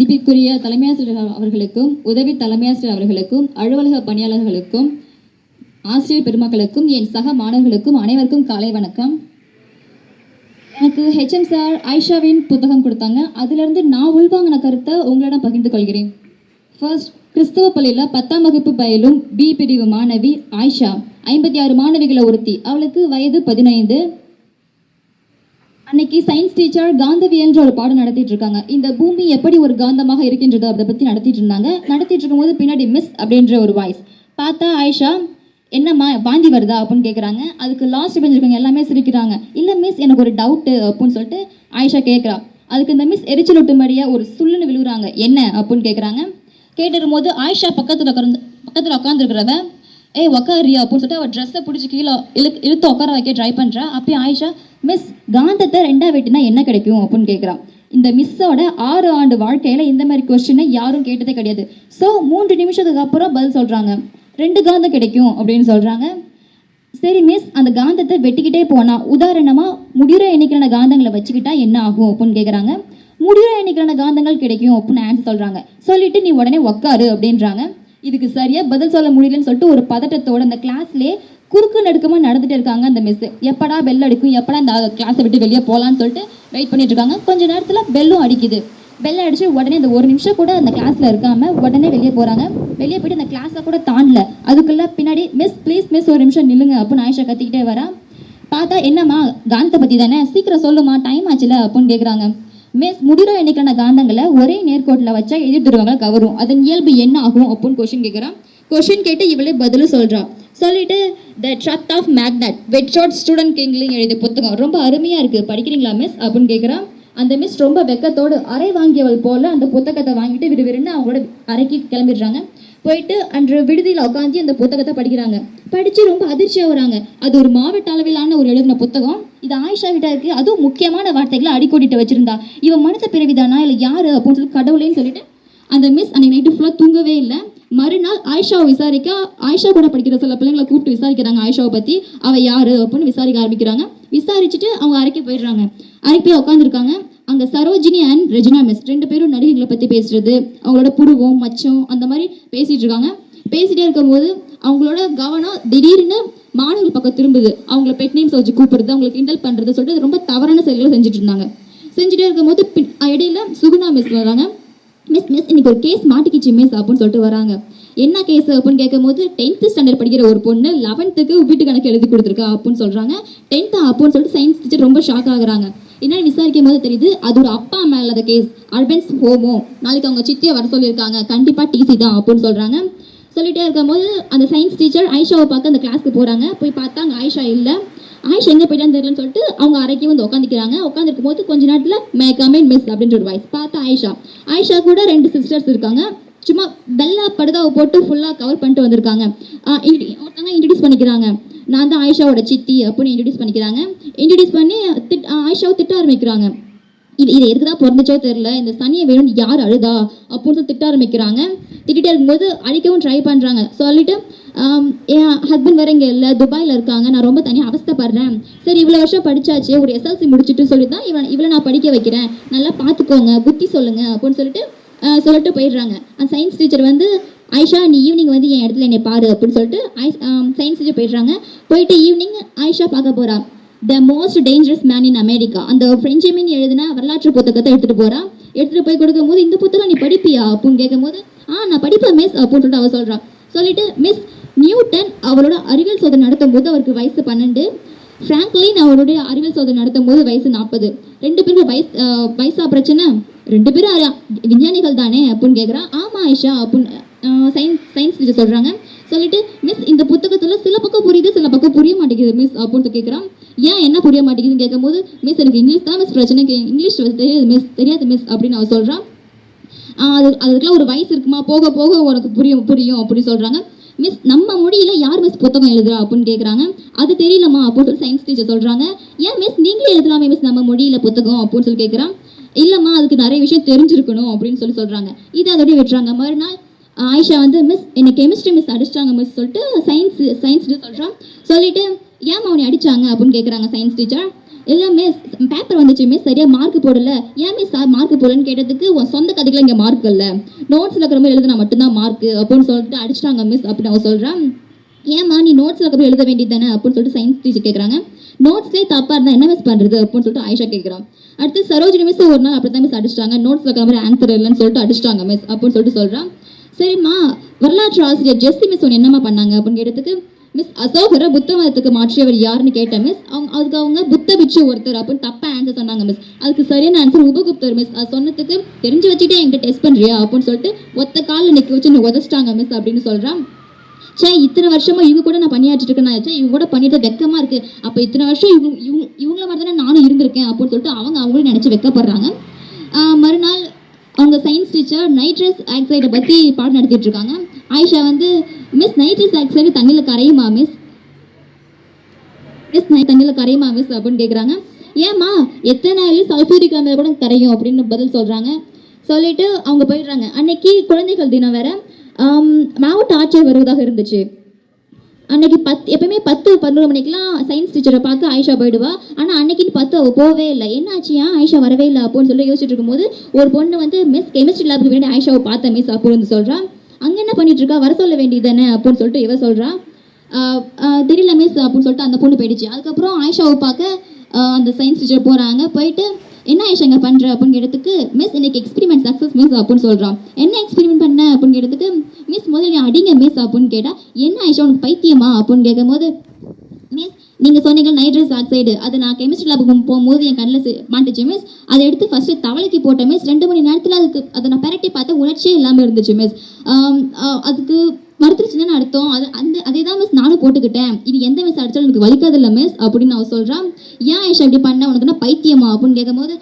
மதிப்பிற்குரிய தலைமையாசிரியர் அவர்களுக்கும் உதவி தலைமையாசிரியர் அவர்களுக்கும் அலுவலக பணியாளர்களுக்கும் ஆசிரியர் பெருமக்களுக்கும் என் சக மாணவர்களுக்கும் அனைவருக்கும் காலை வணக்கம். எனக்கு ஹெச்எம் சார் ஆயிஷாவின் புத்தகம் கொடுத்தாங்க. அதிலிருந்து நான் உள்வாங்கின கருத்தை உங்களிடம் பகிர்ந்து கொள்கிறேன். ஃபர்ஸ்ட் கிறிஸ்தவ பள்ளியில் பத்தாம் வகுப்பு பயிலும் பி பிரிவு மாணவி ஆயிஷா ஐம்பத்தி ஆறு மாணவிகளை ஒருத்தி அவளுக்கு வயது பதினைந்து. அன்னைக்கு சயின்ஸ் டீச்சர் காந்தவியன்ற ஒரு பாடம் நடத்திட்டு இருக்காங்க. இந்த பூமி எப்படி ஒரு காந்தமாக இருக்கின்றது அதை பற்றி நடத்திட்டு இருந்தாங்க. நடத்திட்டு இருக்கும்போது பின்னாடி மிஸ் அப்படின்ற ஒரு வாய்ஸ் பார்த்தா ஆயிஷா என்னம்மா வாந்தி வருதா அப்படின்னு கேட்குறாங்க அதுக்கு லாஸ்ட் பெஞ்சிருக்கவங்க எல்லாமே சிரிக்கிறாங்க. இல்லை மிஸ் எனக்கு ஒரு டவுட்டு அப்படின்னு சொல்லிட்டு ஆயிஷா கேட்குறா அதுக்கு இந்த மிஸ் எரிச்சல் விட்டும்படியாக ஒரு சுள்ளுன்னு விழுகுறாங்க. என்ன அப்படின்னு கேட்குறாங்க கேட்டிருக்கும் போது ஆயிஷா பக்கத்தில் உட்காந்து பக்கத்தில் உட்காந்துருக்கிறவ ஏய் உக்காரியா அப்படின்னு சொல்லிட்டு அவள் ட்ரெஸ்ஸை பிடிச்சி கீழே இழு இழுத்து உட்கார வைக்க ட்ரை பண்ணுறா அப்பயே ஆயிஷா மிஸ் காந்தத்தை ரெண்டாக வெட்டினா என்ன கிடைக்கும் அப்படின்னு கேட்குறான் இந்த மிஸ்ஸோட ஆறு ஆண்டு வாழ்க்கையில் இந்த மாதிரி கொஸ்டினை யாரும் கேட்டதே கிடையாது. ஸோ மூன்று நிமிஷத்துக்கு அப்புறம் பதில் சொல்கிறாங்க ரெண்டு காந்தம் கிடைக்கும் அப்படின்னு சொல்கிறாங்க சரி மிஸ் அந்த காந்தத்தை வெட்டிக்கிட்டே போனால் உதாரணமாக முடிகிற எண்ணிக்கையான காந்தங்களை வச்சுக்கிட்டா என்ன ஆகும் அப்படின்னு கேட்குறாங்க முடிகிற எண்ணிக்கையான காந்தங்கள் கிடைக்கும் அப்படின்னு ஆன்சர் சொல்கிறாங்க சொல்லிவிட்டு நீ உடனே உக்காரு அப்படின்றாங்க. இதுக்கு சரியாக பதில் சொல்ல முடியலன்னு சொல்லிட்டு ஒரு பதட்டத்தோட அந்த கிளாஸ்லேயே குறுக்கு நடுக்கமாக நடந்துகிட்டே இருக்காங்க அந்த மிஸ் எப்படா பெல் அடிக்கும் எப்படா இந்த கிளாஸை விட்டு வெளியே போகலான்னு சொல்லிட்டு வெயிட் பண்ணிட்டு இருக்காங்க. கொஞ்ச நேரத்தில் பெல்லும் அடிக்குது. பெல் அடிச்சு உடனே அந்த ஒரு நிமிஷம் கூட அந்த கிளாஸில் இருக்காமல் உடனே வெளியே போகிறாங்க வெளியே போயிட்டு அந்த கிளாஸை கூட தாண்டல. அதுக்குள்ளே பின்னாடி மிஸ் ப்ளீஸ் மிஸ் ஒரு நிமிஷம் நில்லுங்க அப்படின்னு ஆயிஷா கத்திக்கிட்டே வரா. பார்த்தா என்னம்மா காந்தத்தை பற்றி தானே? சீக்கிரம் சொல்லுமா டைம் ஆச்சுல அப்படின்னு கேட்குறாங்க மிஸ் முடிகிற எண்ணிக்கையான காந்தங்களை ஒரே நேர்கோட்டில் வச்சா எதிர் துருவங்களை கவரும். அதன் இயல்பு என்ன ஆகும்? அப்படின்னு கொஷின் கேட்குறான் கொஷின் கேட்டு இவளே பதில் சொல்கிறா சொல்லிட்டு the truth of magnet wet short student கிங்லிங் எழுதிய புத்தகம். ரொம்ப அருமையாக இருக்குது படிக்கிறீங்களா மிஸ் அப்படின்னு கேட்குறான் அந்த மிஸ் ரொம்ப வெக்கத்தோடு அறை வாங்கியவள் போல் அந்த புத்தகத்தை வாங்கிட்டு விறுவிறுன்னு அவங்களோட அறைக்கு கிளம்பிடுறாங்க. போயிட்டு அன்று விடுதியில் உட்காந்து அந்த புத்தகத்தை படிக்கிறாங்க. படித்து ரொம்ப அதிர்ச்சியாக வராங்க. அது ஒரு மாவட்ட அளவிலான ஒரு எழுதின புத்தகம். இது ஆயிஷா கிட்ட இருக்குது அதுவும் முக்கியமான வார்த்தைகளை அடிக்கோடிட்டு வச்சுருந்தா. இவன் மனித பிறவிதானா? இல்லை யார்? அப்படின்னு சொல்லி கடவுளேன்னு சொல்லிட்டு அந்த மிஸ் அன்னைக்கு நைட்டு ஃபுல்லாக தூங்கவே இல்லை. மறுநாள் ஆயிஷாவை விசாரிக்க ஆயிஷா கூட படிக்கிற சில பிள்ளைங்களை கூப்பிட்டு விசாரிக்கிறாங்க ஆயிஷாவை பற்றி அவள் யார் அப்படின்னு விசாரிக்க ஆரம்பிக்கிறாங்க. விசாரிச்சுட்டு அவங்க அறைக்கு போயிடுறாங்க. அறைக்கு போய் உட்காந்துருக்காங்க அங்கே சரோஜினி அண்ட் ரெஜினா மிஸ் ரெண்டு பேரும் நடிகைகளை பற்றி பேசுறது அவங்களோட புருவம் மச்சம் அந்த மாதிரி பேசிகிட்டு இருக்காங்க. பேசிகிட்டே இருக்கும்போது அவங்களோட கவனம் திடீர்னு மாணவர்கள் பக்கம் திரும்புது. அவங்கள பெட் நேம்ஸ் வச்சு கூப்பிடுறது அவங்களை கிண்டல் பண்ணுறது சொல்லிட்டு ரொம்ப தவறான செயல்களை செஞ்சுட்டு இருந்தாங்க. செஞ்சுட்டே இருக்கும்போது பின் இடையில சுகுணா மிஸ் வராங்க. மிஸ் மிஸ் இன்னைக்கு ஒரு கேஸ் மாட்டிக்கிச்சு மிஸ் அப்படின்னு சொல்லிட்டு வராங்க. என்ன கேஸ் அப்படின்னு கேட்கும்போது டென்த்து ஸ்டாண்டர்ட் படிக்கிற ஒரு பொண்ணு லெவன்த்துக்கு வீட்டு கணக்கு எழுதி கொடுத்துருக்கா அப்படின்னு சொல்கிறாங்க டென்த்து அப்படின்னு சொல்லிட்டு சயின்ஸ் டீச்சர் ரொம்ப ஷாக் ஆகுறாங்க. என்னென்னு விசாரிக்கும் போது தெரியுது அது ஒரு அப்பா மேலே அந்த கேஸ் அட்வென்ஸ் ஹோமோ நாளைக்கு அவங்க சித்தியை வர சொல்லியிருக்காங்க. கண்டிப்பாக டிசி தான் அப்படின்னு சொல்கிறாங்க சொல்லிகிட்டே இருக்கும்போது அந்த சயின்ஸ் டீச்சர் ஆயிஷாவை பார்க்க அந்த கிளாஸ்க்கு போகிறாங்க போய் பார்த்தா அங்கே ஆயிஷா இல்லை. ஆயிஷா எங்கே போயிட்டான்னு தெரியலன்னு சொல்லிட்டு அவங்க அறைக்கு வந்து உட்காந்துக்கிறாங்க உட்காந்துருக்கும் போது கொஞ்ச நேரத்தில் மே கமெண்ட் மிஸ் அப்படின்ற ஒரு வாய்ஸ் பார்த்தா ஆயிஷா. ஆயிஷா கூட ரெண்டு சிஸ்டர்ஸ் இருக்காங்க. சும்மா வெள்ளா படுதாவை போட்டு ஃபுல்லாக கவர் பண்ணிட்டு வந்திருக்காங்க. இன்டி- ஒருத்தவங்க இன்ட்ரடியூஸ் பண்ணிக்கிறாங்க. நான் தான் ஆயிஷாவோட சித்தி அப்படின்னு இன்ட்ரடியூஸ் பண்ணிக்கிறாங்க. இன்ட்ரடியூஸ் பண்ணி திட் ஆயிஷாவை திட்ட ஆரம்பிக்கிறாங்க. இது இது எதுக்கு தான் பிறந்துச்சோ தெரில இந்த சனியை வேணும்னு யார் அழுதா? அப்படின்னு சொல்லி திட்ட ஆரம்பிக்கிறாங்க. திட்டிகிட்டே இருக்கும்போது அழிக்கவும் ட்ரை பண்ணுறாங்க சொல்லிட்டு என் ஹஸ்பண்ட் வேற இங்கே இல்லை துபாயில் இருக்காங்க. நான் ரொம்ப தனியாக அவஸ்தைப்படுறேன். சரி இவ்வளோ வருஷம் படித்தாச்சு ஒரு எஸ்எல்சி முடிச்சுட்டு சொல்லி தான் இவன் இவ்வளோ நான் படிக்க வைக்கிறேன். நல்லா பார்த்துக்கோங்க புத்தி சொல்லுங்க அப்படின்னு சொல்லிட்டு சொல்லிட்டு போயிடுறாங்க. அந்த சயின்ஸ் டீச்சர் வந்து ஆயிஷா நீ ஈவினிங் வந்து என் இடத்துல என்னை பாரு அப்படின்னு சொல்லிட்டு சயின்ஸ் டீச்சர் போயிடுறாங்க. போயிட்டு ஈவினிங் ஆயிஷா பார்க்க போறா. The most dangerous man in America அந்த ஃப்ரெஞ்சமின் எழுதின வரலாற்று புத்தகத்தை எடுத்துட்டு போறா. எடுத்துட்டு போய் கொடுக்கும்போது இந்த புத்தகம் நீ படிப்பியா? அப்படின்னு கேட்கும்போது ஆ நான் படிப்பேன் மிஸ் அப்படின்னு சொல்லிட்டு அவ சொல்றா. சொல்லிட்டு மிஸ் நியூட்டன் அவரோட அறிவியல் சோதனை நடத்தும் போது அவருக்கு வயசு பன்னெண்டு. ஃப்ராங்க்லின் அவருடைய அறிவியல் சோதனை நடத்தும் போது வயசு நாற்பது ரெண்டு பேருக்கும் வயசு வயசா பிரச்சனை? ரெண்டு பேரும் விஞ்ஞானிகள் தானே அப்படின்னு கேட்குறான் ஆமா ஆயிஷா அப்படின்னு சயின்ஸ் சயின்ஸ் டீச்சர் சொல்கிறாங்க சொல்லிட்டு மிஸ் இந்த புத்தகத்தில் சில பக்கம் புரியுது சில பக்கம் புரிய மாட்டேங்குது மிஸ் அப்படின்னு கேட்குறான் ஏன் என்ன புரிய மாட்டேங்குதுன்னு கேட்கும்போது மிஸ் எனக்கு இங்கிலீஷ் தான் மிஸ் பிரச்சனை. இங்கிலீஷ் தெரியாது மிஸ் தெரியாது மிஸ் அப்படின்னு அவர் சொல்கிறான் அது அதுக்கெல்லாம் ஒரு வயசு இருக்குமா? போக போக உனக்கு புரியும் புரியும் அப்படின்னு சொல்கிறாங்க மிஸ் நம்ம மொழியில யார் மிஸ் புத்தகம் எழுதுறா அப்படின்னு கேட்குறாங்க அது தெரியலம்மா அப்படின்னு சயின்ஸ் டீச்சர் சொல்கிறாங்க ஏன் மிஸ் நீங்களே எழுதலாமே மிஸ் நம்ம மொழியில புத்தகம் அப்படின்னு சொல்லி கேட்குறான் இல்லைம்மா அதுக்கு நிறைய விஷயம் தெரிஞ்சிருக்கணும் அப்படின்னு சொல்லி சொல்கிறாங்க இது அதோடய விட்டுறாங்க. மறுநாள் ஆயிஷா வந்து மிஸ் என்னை கெமிஸ்ட்ரி மிஸ் அடிச்சிட்டாங்க மிஸ் சொல்லிட்டு சயின்ஸ் சயின்ஸ் சொல்கிறான் சொல்லிட்டு ஏன் அவனை அடிச்சாங்க? அப்படின்னு கேட்குறாங்க சயின்ஸ் டீச்சர் இல்லை மிஸ் பேப்பர் வந்துச்சு மிஸ் சரியாக மார்க் போடல. ஏன் மிஸ் சார் மார்க் போடலன்னு கேட்டதுக்கு உன் சொந்த கதைக்குலாம் இங்கே மார்க் இல்லை. நோட்ஸில் இருக்கிற மாதிரி எழுதுனா மட்டும்தான் மார்க் அப்படின்னு சொல்லிட்டு அடிச்சிட்டாங்க மிஸ் அப்படின்னு அவன் சொல்கிறான் ஏம்மா நீ நோட்ஸில் இருக்கிற எழுத வேண்டியது தானே அப்படின்னு சொல்லிட்டு சயின்ஸ் டீச்சர் கேட்குறாங்க நோட்ஸ்லேயே தப்பாக இருந்தால் என்ன மிஸ் பண்ணுறது அப்படின்னு சொல்லிட்டு ஆயிஷா கேட்குறான் அடுத்து சரோஜினி மிஸ் ஒரு நாள் அப்படி தான் மிஸ் அடிச்சிட்டாங்க நோட்ஸில் இருக்கிற மாதிரி ஆன்சர் இல்லைன்னு சொல்லிட்டு அடிச்சிட்டாங்க மிஸ் அப்படின்னு சொல்லிட்டு சொல்கிறான் சரிம்மா வரலாற்று ஆசிரியர் ஜெஸ்ஸி மிஸ் ஒன்று என்னம்மா பண்ணாங்க அப்படின்னு கேட்டதுக்கு மிஸ் அசோகரை புத்த மதத்துக்கு மாற்றியவர் யாருன்னு கேட்டேன் மிஸ். அவங்க அதுக்கு அவங்க புத்த பிச்சு ஒருத்தர் அப்படின்னு தப்பாக ஆன்சர் சொன்னாங்க மிஸ். அதுக்கு சரியான ஆன்சர் உபகுப்தர் மிஸ். அது சொன்னதுக்கு தெரிஞ்சு வச்சுட்டே என்கிட்ட டெஸ்ட் பண்ணுறியா அப்படின்னு சொல்லிட்டு ஒத்த காலில் நிற்க வச்சு என்னை உதச்சிட்டாங்க மிஸ் அப்படின்னு சொல்கிறான் சே இத்தனை வருஷமா இவங்க கூட நான் பணியாற்றிட்டு இருக்கேன்? சே இவங்க கூட பண்ணிட்டு வெக்கமா இருக்கு. அப்போ இத்தனை வருஷம் இவங்க இவங்க இவங்கள மாதிரி தானே நானும் இருந்திருக்கேன் அப்படின்னு சொல்லிட்டு அவங்க அவங்களும் நினச்சி வெக்கப்படுறாங்க. மறுநாள் அவங்க சயின்ஸ் டீச்சர் நைட்ரஸ் ஆக்சைடை பற்றி பாடம் நடத்திட்டு இருக்காங்க. ஆயிஷா வந்து மிஸ் நைட்ரஸ் ஆக்சைடு தண்ணியில் கரையுமா மிஸ் மிஸ் நைட் தண்ணியில் கரையுமா மிஸ் அப்படின்னு கேட்குறாங்க ஏம்மா எத்தனை சல்ஃபியூரிக் அமில கூட கரையும் அப்படின்னு பதில் சொல்கிறாங்க சொல்லிட்டு அவங்க போயிடுறாங்க. அன்னைக்கு குழந்தைகள் தினம் வேற. மாவட்ட ஆட்சியர் வருவதாக இருந்துச்சு. அன்னைக்கு பத் எப்பவுமே பத்து பதினோரு மணிக்கெலாம் சயின்ஸ் டீச்சரை பார்க்க ஆயிஷா போயிடுவா. ஆனால் அன்னைக்குன்னு பத்து அவள் போகவே இல்லை. என்னாச்சு ஏன் ஆயிஷா வரவே இல்லை அப்படின்னு சொல்லி யோசிச்சுட்டு இருக்கும்போது ஒரு பொண்ணு வந்து மிஸ் கெமிஸ்ட்ரி லேபுக்கு வேண்டிய ஆயிஷாவை பார்த்த மிஸ் அப்படின்னு சொல்கிறான் அங்கே என்ன பண்ணிட்டு இருக்கா வர சொல்ல வேண்டியது தானே அப்படின்னு சொல்லிட்டு இவ சொல்றா. தெரியல மிஸ் அப்படின்னு சொல்லிட்டு அந்த பொண்ணு போயிடுச்சு. அதுக்கப்புறம் ஆயிஷாவை பார்க்க அந்த சயின்ஸ் டீச்சர் போகிறாங்க போயிட்டு என்ன ஆயிஷா இங்கே பண்ணுற அப்படின்னு கேட்டதுக்கு மிஸ் இன்னைக்கு எக்ஸ்பெரிமெண்ட் சக்ஸஸ் மிஸ் அப்படின்னு சொல்கிறான் என்ன எக்ஸ்பெரிமெண்ட் பண்ண? அப்படின்னு கேட்டதுக்கு மிஸ் முதல்ல நீ அடிங்க மிஸ் அப்படின்னு கேட்டா என்ன ஆயிஷா உனக்கு பைத்தியமா? அப்படின்னு கேட்கும்போது மிஸ் நீங்கள் சொன்னீங்க நைட்ரஸ் ஆக்சைடு அது நான் கெமிஸ்ட்ரி லேபுக்கு போகும்போது என் கண்ணில் மாட்டுச்சு மிஸ் அதை எடுத்து ஃபஸ்ட்டு தவளைக்கு போட்டேன் மிஸ் ரெண்டு மணி நேரத்தில் அதுக்கு அதை நான் பெரட்டி பார்த்தா உணர்ச்சியே இல்லாமல் இருந்துச்சு மிஸ் அதுக்கு மறுத்துருச்சுன்னு அர்த்தம். அது அந்த அதே தான் மிஸ் நானும் போட்டுக்கிட்டேன். இது எந்த மிஸ் அடிச்சாலும் எனக்கு வலிக்காதில்ல மிஸ் அப்படின்னு நான் சொல்கிறேன் ஏன் ஐஷா இப்படி பண்ண? உனக்குன்னா பைத்தியமா? அப்படின்னு கேட்கும்போது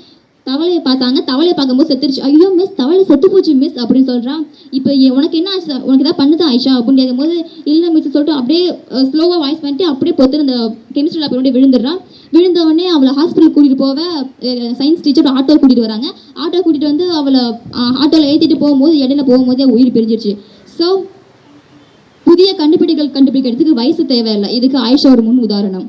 தவளையை பார்த்தாங்க. தவளையை பார்க்கும்போது செத்துருச்சு. ஐயோ மிஸ் தவளை செத்து போச்சு மிஸ் அப்படின்னு சொல்கிறான் இப்போ உனக்கு என்ன ஆச்சு உனக்கு ஏதாவது பண்ணுதா ஆயிஷா அப்படின்னு கேட்கும்போது இல்லை மிஸ் சொல்லிட்டு அப்படியே ஸ்லோவாக வாய்ஸ் பண்ணிட்டு அப்படியே பொத்து அந்த கெமிஸ்ட்ரி லேப் அப்படியே விழுந்துடுறான். விழுந்தவொடனே அவளை ஹாஸ்பிட்டல் கூட்டிகிட்டு போக சயின்ஸ் டீச்சர் ஆட்டோ கூட்டிகிட்டு வராங்க. ஆட்டோ கூட்டிகிட்டு வந்து அவளை ஆட்டோவில் ஏற்றிட்டு போகும்போது இடையில போகும்போதே உயிர் பிரிஞ்சிருச்சு. ஸோ புதிய கண்டுபிடிகள் கண்டுபிடிக்கிறதுக்கு வயசு தேவையில்லை. இதுக்கு ஆயிஷா ஒரு முன் உதாரணம்.